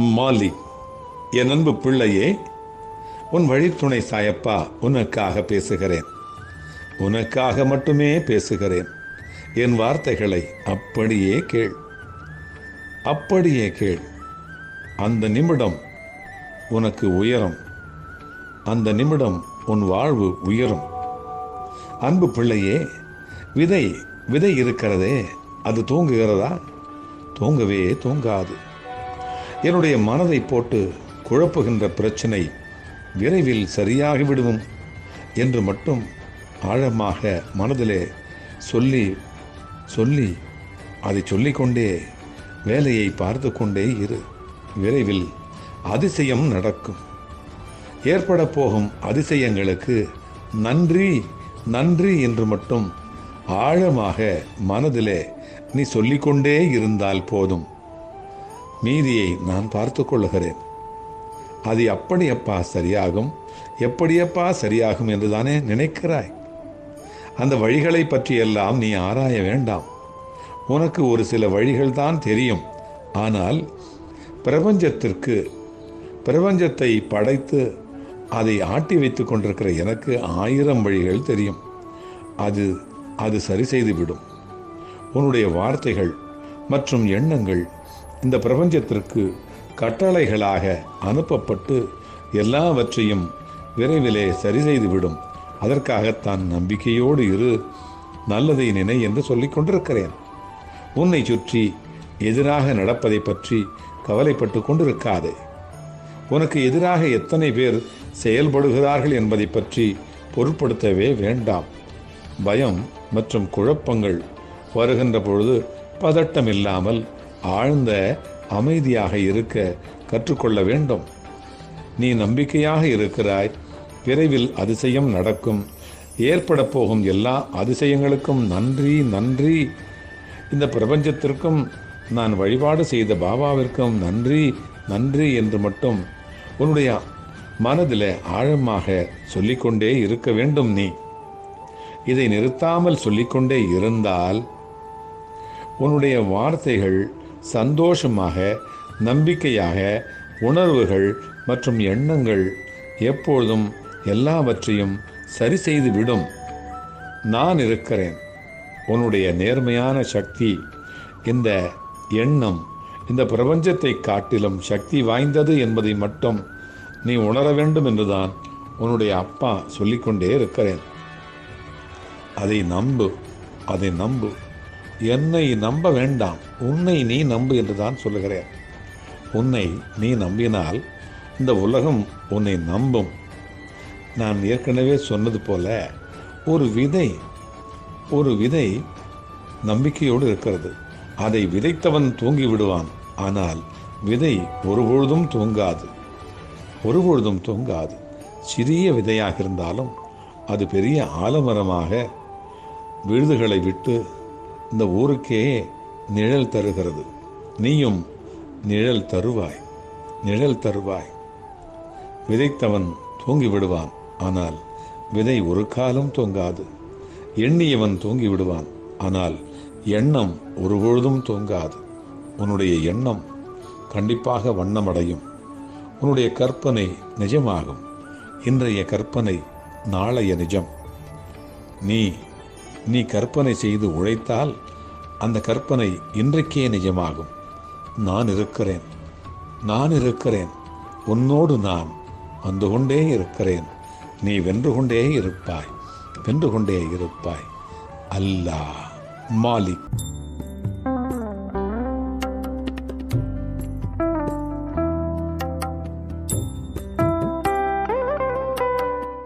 மாலி என் அன்பு பிள்ளையே உன் வழித்துணை சாயப்பா உனக்காக பேசுகிறேன். உனக்காக மட்டுமே பேசுகிறேன். என் வார்த்தைகளை அப்படியே கேள். அப்படியே கேள். அந்த நிமிடம் உனக்கு உயரும். அந்த நிமிடம் உன் வாழ்வு உயரும். அன்பு பிள்ளையே விதை விதை இருக்கிறதே அது தூங்குகிறதா? தூங்கவே தூங்காது. என்னுடைய மனதை போட்டு குழப்புகின்ற பிரச்சனை விரைவில் சரியாகிவிடுவோம் என்று மட்டும் ஆழமாக மனதிலே சொல்லி சொல்லி அதை சொல்லிக்கொண்டே வேலையை பார்த்து கொண்டே இரு. விரைவில் அதிசயம் நடக்கும். ஏற்பட போகும் அதிசயங்களுக்கு நன்றி நன்றி என்று மட்டும் ஆழமாக மனதிலே நீ சொல்லிக்கொண்டே இருந்தால் போதும். மீதியை நான் பார்த்து கொள்ளுகிறேன் அது அப்படியப்பா சரியாகும்? எப்படியப்பா சரியாகும் என்று தானே நினைக்கிறாய்? அந்த வழிகளை பற்றியெல்லாம் நீ ஆராய வேண்டாம். உனக்கு ஒரு சில வழிகள் தான் தெரியும். ஆனால் பிரபஞ்சத்திற்கு பிரபஞ்சத்தை படைத்து அதை ஆட்டி வைத்துக் கொண்டிருக்கிற எனக்கு ஆயிரம் வழிகள் தெரியும். அது அது சரி செய்துவிடும். உன்னுடைய வார்த்தைகள் மற்றும் எண்ணங்கள் இந்த பிரபஞ்சத்திற்கு கட்டளைகளாக அனுப்பப்பட்டு எல்லாவற்றையும் விரைவிலே சரி செய்துவிடும். அதற்காகத்தான் நம்பிக்கையோடு இரு நல்லதை நினை என்று சொல்லிக் கொண்டிருக்கிறேன். உன்னை சுற்றி எதிராக நடப்பதை பற்றி கவலைப்பட்டு கொண்டிருக்காதே. உனக்கு எதிராக எத்தனை பேர் செயல்படுகிறார்கள் என்பதை பற்றி பொருட்படுத்தவே வேண்டாம். பயம் மற்றும் குழப்பங்கள் வருகின்ற பொழுது பதட்டம் இல்லாமல் ஆழ்ந்த அமைதியாக இருக்க கற்றுக்கொள்ள வேண்டும். நீ நம்பிக்கையாக இருக்கிறாய். விரைவில் அதிசயம் நடக்கும். ஏற்பட போகும் எல்லா அதிசயங்களுக்கும் நன்றி நன்றி. இந்த பிரபஞ்சத்திற்கும் நான் வழிபாடு செய்த பாபாவிற்கும் நன்றி நன்றி என்று மட்டும் உன்னுடைய மனதில் ஆழமாக சொல்லிக்கொண்டே இருக்க வேண்டும் நீ. இதை நிறுத்தாமல் சொல்லிக்கொண்டே இருந்தால் உன்னுடைய வார்த்தைகள் சந்தோஷமாக நம்பிக்கையாக உணர்வுகள் மற்றும் எண்ணங்கள் எப்பொழுதும் எல்லாவற்றையும் சரி செய்து விடும் நான் இருக்கிறேன். உன்னுடைய நேர்மையான சக்தி இந்த எண்ணம் இந்த பிரபஞ்சத்தை காட்டிலும் சக்தி வாய்ந்தது என்பதை மட்டும் நீ உணர வேண்டும் என்றுதான் உன்னுடைய அப்பா சொல்லிக்கொண்டே இருக்கிறேன். அதை நம்பு அதை நம்பு. என்னை நம்ப வேண்டாம். உன்னை நீ நம்பு என்று தான் சொல்லுகிறேன். உன்னை நீ நம்பினால் இந்த உலகம் உன்னை நம்பும். நான் ஏற்கனவே சொன்னது போல ஒரு விதை ஒரு விதை நம்பிக்கையோடு இருக்கிறது. அதை விதைத்தவன் தூங்கி விடுவான். ஆனால் விதை ஒருபொழுதும் தூங்காது. ஒருபொழுதும் தூங்காது. சிறிய விதையாக இருந்தாலும் அது பெரிய ஆலமரமாக விழுதுகளை விட்டு இந்த ஊருக்கே நிழல் தருகிறது. நீயும் நிழல் தருவாய் நிழல் தருவாய். விதைத்தவன் தூங்கி விடுவான் ஆனால் விதை ஒரு காலம் தூங்காது. எண்ணியவன் தூங்கி விடுவான் ஆனால் எண்ணம் ஒருபொழுதும் தூங்காது. உன்னுடைய எண்ணம் கண்டிப்பாக வண்ணமடையும். உன்னுடைய கற்பனை நிஜமாகும். இன்றைய கற்பனை நாளைய நிஜம். நீ நீ கற்பனை செய்து உழைத்தால் அந்த கற்பனை இன்றைக்கே நிஜமாகும். நான் இருக்கிறேன். நான் இருக்கிறேன். உன்னோடு நான் வந்து கொண்டே இருக்கிறேன். நீ வென்று கொண்டே இருப்பாய். வென்று கொண்டே இருப்பாய். அல்லாஹ் மாலிக்.